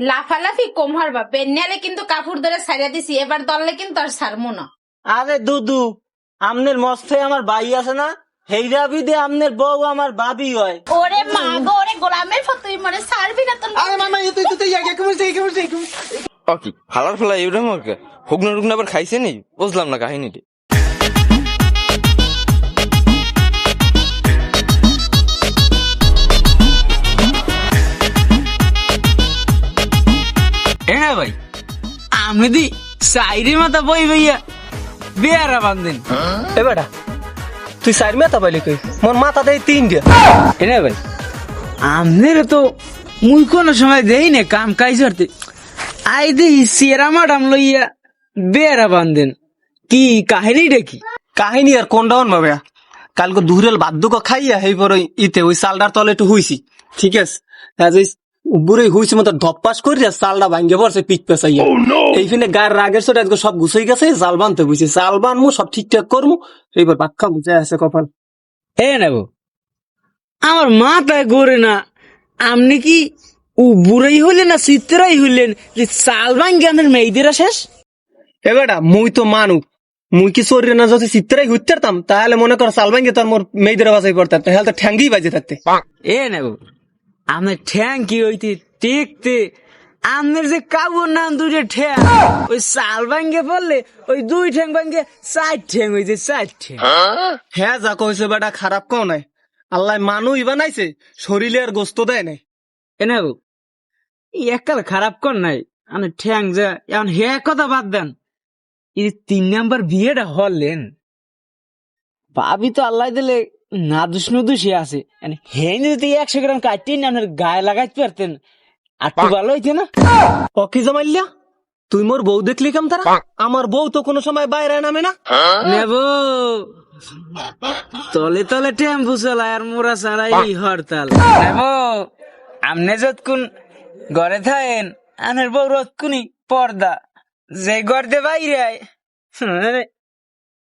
লাফালাফি কম হারবা পেন্যালে কিন্তু কাপড় ধরে সারিয়া দিছি এবার দললে কিন্তু আর সারমো না। আরে দুদু আমনের মস্তে আমার বাই আছে না? হেইরা বিদে আমনের বউ আমার বাবি হয়। ওরে মা গো ওরে গোলামের ফটো তুই মনে সারবি না তোর আরে মামা এই তুই তুই তুই একে কমছে একে কমছে একে ও কি ফালার ফেলা এরকম ওকে হুগনা টুগনা আবার খাইছে নি? বুঝলাম না কাহিনীটি। এনা ভাই। আমি দি সাইরে মাথা বই ভাইয়া বেয়ারা বান্ধেন এ বেটা তুই সাইড মেতা পাইলি কই? মোর মাথা দেই তিনটা। এনা ভাই আমনের তো মুই কোনো সময় দেই না কাম কাজ করতে। আই দেই সেরা মাডাম লইয়া বেয়ারা বান্ধেন কি কাহিনী দেখি কাহিনী আর কোনটা হন ভাবে কালকে দুহুরেল বাদ্যক খাইয়া হেই পর ইতে ওই চালটার তলে একটু হুইছি। ঠিক আছে? বুড়ি হুইছি মতো ধপ্পাস করিয়া চালটা ভাঙ্গে পড়ছে পিক পেঁচাইয়া। এইখানে গায়ের রাগের চোট আজকে সব গুছাই গেছে জাল বানতে বুঝছি জাল বানমু সব ঠিকঠাক করমু এইবার বাক্কা বুঝে আছে কপাল। এ নেব। আমার মাথায় ঘুরে না। আপনি কি ও বুড়াই হইলেন না চিত্রাই হইলেন? যে চাল ভাঙ্গে আমাদের মেয়েদেরা শেষ? এ বেটা মুই তো মানু মুই কি শরীরে না যদি চিত্রাই ঘুরতে পারতাম তাহলে মনে কর চাল ভাঙ্গে তোর মোর মেয়েদের বাজাই পড়তাম তাহলে তো ঠ্যাঙ্গি বাজে থাকতে এ নেব। আপনার ঠ্যাং কি হইতে টেকতে? আপনার যে কাবুর নাম দুটো ঠ্যাং ওই চাল ভাঙ্গে পড়লে ওই দুই ঠ্যাং ভাঙ্গে চার ঠ্যাং হইছে চার ঠ্যাং। হ্যাঁ? যা কইছে বেটা খারাপ কও নাই। আল্লাহ মানুই বানাইছে শরীরে আর গোস্ত দেয় নাই। এ নেব একাল খারাপ কর নাই। আপনার ঠ্যাং যা এখন হে কথা বাদ দেন। এই তিন নাম্বার বিয়েটা হলেন ভাবি তো আল্লাহ দিলে না দুষ নুদুষে আছে হে যদি একশো গ্রাম কাটিয়ে না আপনার গায়ে লাগাইতে পারতেন। আর একটু ভালো হইতে না। ও কি জমাইল্লা তুই মোর বউ দেখলি কেম তারা? আমার বউ তো কোনো সময় বাইরে নামে না। নেব। তলে তলে টেম্পু চালায় আর মোরা চালাই এই হরতাল। নেব। আমনে যতক্ষণ ঘরে থাকেন আনের বউ রতকুনি পর্দা। যে ঘর দিয়ে বাইরে আয়।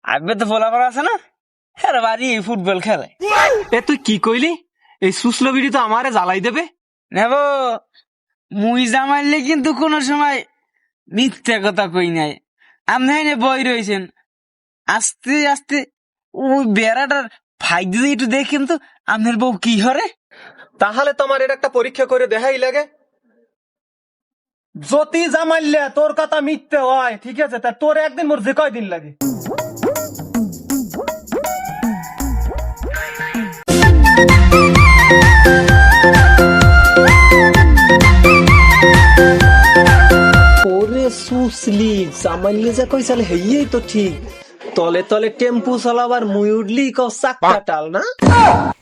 আগে তো ফলাফল আছে না? হ্যাঁ বাড়ি ফুটবল খেলে। এ তুই কি কইলি? এই সুসলো বিড়ি তো আমারে জ্বালাই দেবে? নেব মুই জামাইলে কিন্তু কোনো সময় মিথ্যা কথা কই নাই। আপনি এনে বই রয়েছেন আস্তে আস্তে ওই বেড়াটার ফাইক দিয়ে একটু দেখেন তো আপনার বউ কি হরে? তাহলে তোমার এটা একটা পরীক্ষা করে দেখাই লাগে। যদি জামাইলে তোর কথা মিথ্যে হয় ঠিক আছে? তা তোর একদিন মোর যে কয়দিন লাগে? সুসলি জামাইলে যা কইসালে হেইয়েই তো ঠিক। তলে তলে টেম্পু চালাবার মুই উঠলি ক চাক্কা টাল না?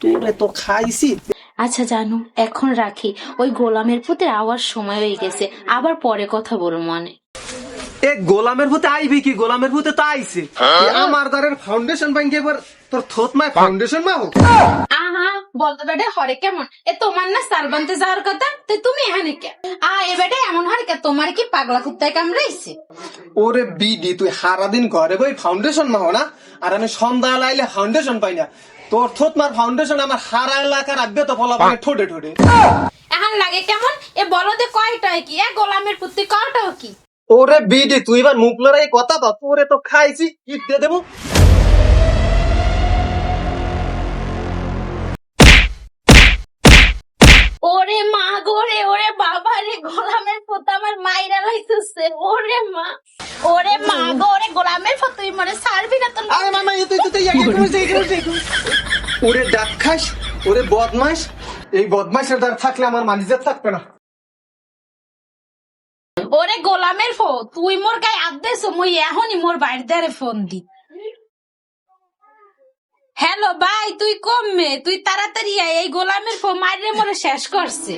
তোরে তো খাইছি। আচ্ছা জানু এখন রাখি। ওই গোলামের পুতে আওয়ার সময় হয়ে গেছে। আবার পরে কথা বলব মানে। এ গোলামের ভূতে আইবি কি? গোলামের ভূতে তো আইছে। আমার ঘরের ফাউন্ডেশন ভাঙ্গে এবার তোর থোত মায় ফাউন্ডেশন মা হোক। আহা বলতো বেটে হরে কেমন? এ তোমার না সাল বানতে যাওয়ার কথা? তো তুমি এখানে কে? আ এ বেটে এমন হরে কে? তোমার কি পাগলা কুত্তায় কামড়াইছে? ওরে বিডি তুই সারাদিন ঘরে বই ফাউন্ডেশন মাহো না? আর আমি সন্ধ্যা লাইলে ফাউন্ডেশন পাই না। তোর থোত মার ফাউন্ডেশন আমার সারা এলাকা রাখবে তো ফলা পাবে ঠোঁটে ঠোঁটে। এখন লাগে কেমন? এ বলো দে কয়টায় কি? এ গোলামের পুত্তি কয়টাও কি? ওরে বিডি তুই এবার মুখ লড়াই কথা তো তোরে তো খাইছি ইট দিয়ে দেবো। লাইতেছে ওরে মা ওরে মা গো ওরে গোলামের পুত তুই মনে সারবি না আরে মামা এই তুই তুই ওরে ওরে বদমাস এই দ্বার থাকলে আমার থাকবে না। ওরে গোলামের ফো তুই মোর গায়ে আদেছ মুই এখনই মোর বাড়ির দ্বারে ফোন দি। হ্যালো ভাই তুই কমবে তুই তাড়াতাড়ি আয় এই গোলামের ফো মারিয়ে মোরে শেষ করছে।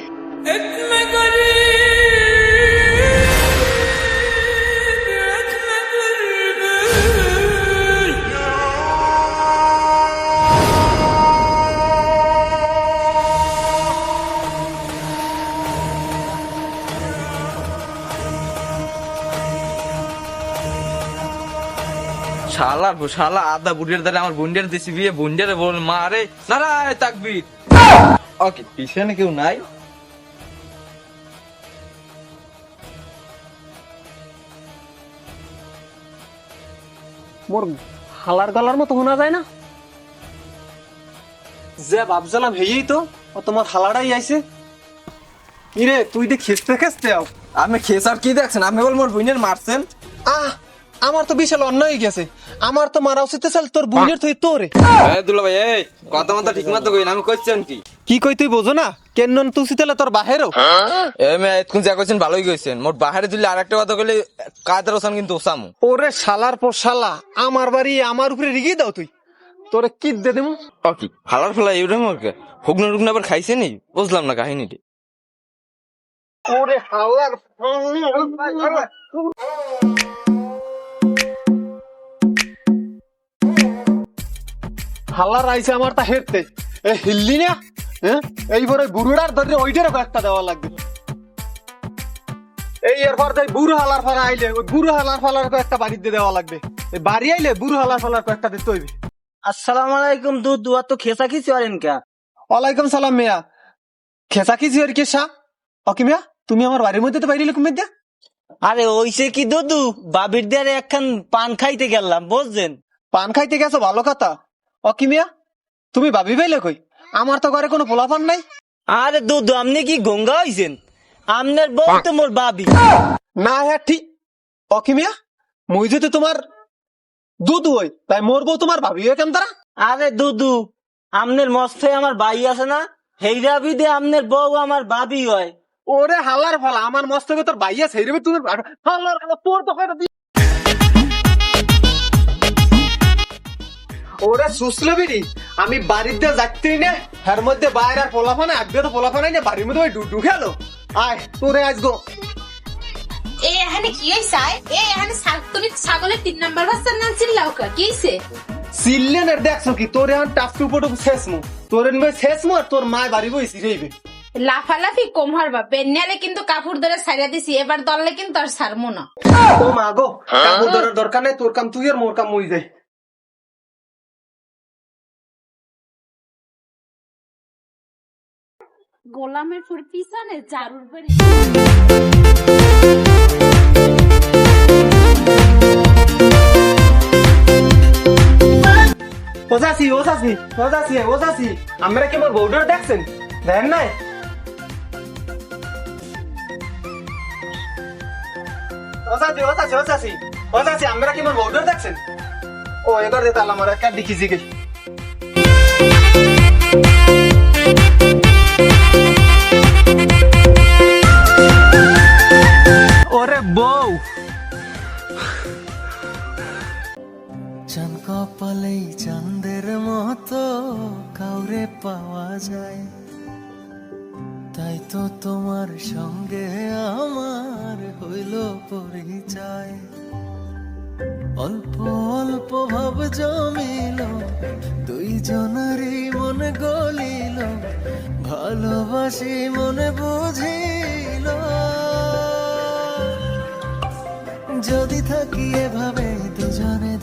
শালা শালা আদা বুড়ির দ্বারা আমার বুন্ডের দিছি বিয়ে বুন্ডের বল মা রে নারায় তাকবি ওকে পিছনে কেউ নাই। মোর হালার গলার মতো শোনা যায় না? যে ভাবছিলাম হেয়েই তো ও তোমার হালাড়াই আইছে। ইরে তুই দে খেসতে খেসতে আমি খেস আর কি দেখছেন? আমি বল মোর বুইনের মারছেন। আহ! আমার তো বিশাল অন্যায় হয়ে গেছে। আমার তো মারা উচিত চাল তোর বোনের তুই তোরে। এই দুলা ভাই এই কথা মতো ঠিক মতো কইন আমি কইছেন কি। কি কই তুই বোঝো না? কেন তুই তাহলে তোর বাহেরও। এই মে এতক্ষণ যা কইছেন ভালোই কইছেন। মোর বাহিরে দিলে আরেকটা কথা কইলে কাদের ওসান কিন্তু ওসামু। ওরে শালার পর শালা আমার বাড়ি আমার উপরে রিগিয়ে দাও তুই। তোরে কি দে ও কি ফালার ফেলা এইরকম ওকে? হুগনো টুগনো আবার খাইছে নি? বুঝলাম না কাহিনীটি। ওরে হালার হালার আইছে আমার তা হেরতে। এ হিল্লি না? হ্যাঁ এইবারে বুড়োটার ধরে ওইটারও কয়েকটা দেওয়া লাগবে। এই এরপর তাই বুড়ো হালার ফালা আইলে ওই বুড়ো হালার ফালার কয়েকটা বাড়িতে দেওয়া লাগবে। এই বাড়ি আইলে বুড়ো হালার ফালার কয়েকটা দিতে হইবে। আসসালামু আলাইকুম দুধ দুয়া তো খেসা খিসি আরেন কা? ওয়ালাইকুম সালাম মিয়া। খেসা কি আর কে শাহ ওকে মিয়া তুমি আমার বাড়ির মধ্যে তো বাইরে কুমির দিয়া আরে ওইসে কি দুধু? বাবির দিয়ে একখান পান খাইতে গেলাম বুঝছেন? পান খাইতে গেছো ভালো কথা। অকি মিয়া? তুমি ভাবি পাইলে কই? আমার তো ঘরে কোনো পোলাপান নাই। আরে দুধু আপনি কি গঙ্গা হইছেন? আপনার বউ তো মোর বাবি। না হ্যাঁ ঠিক অকি মিয়া? মুই যদি তোমার দুধ হই তাই মোর বউ তোমার ভাবি হয়ে কেন তারা আরে দুধু আমনের মস্তে আমার ভাই আছে না? হেইরা বিদে আমনের বউ আমার বাবি হয়। ওরে হালার ফালা আমার মস্ত তোর ভাইয়া সেই রে তুমি হালার তোর তো ওরে সুসলে বিড়ি আমি বাড়িতে যাচ্ছি না। এর মধ্যে বাইরে আর পোলাফানে আগে তো পোলাফানাই না বাড়ির মধ্যে ওই ডুডু খেলো। আয় তোরে আজ গো। এ এখানে কি হইছে এ এখানে তুমি ছাগলের তিন নাম্বার বাচ্চার নাম চিল্লাও কা কি হইছে? দেখছ কি তোর এখন টাফটু পটু শেষ মু তোর শেষ মু আর তোর মায় বাড়ি বইছি রইবে লাফালাফি কম হারবা পেন্নালে কিন্তু কাপড় ধরে ছাড়িয়া দিছি এবার দললে কিন্তু আর ছাড়মু না। ও মা গো কাপড় ধরার দরকার নেই তোর কাম তুই আর মোর কাম মুই যাই গোলামের ফুর পিছনে জারুর বাড়ি ওজাসি ওজাসি ওজাসি ওজাসি। আমরা কি মোর দেখছেন? দেন নাই? ওজাসি ওজাসি ওজাসি। ওজাসি, আমরা কি মোর দেখছেন? ও, এবার দে তালা আমার একটা দেখিছি গে তো তোমার সঙ্গে আমার হইল পরিচয়। অল্প অল্প ভাব জমিল, দুইজনারই মনে গলিল, ভালোবাসি মনে বুঝিল। যদি থাকি এভাবে দুজন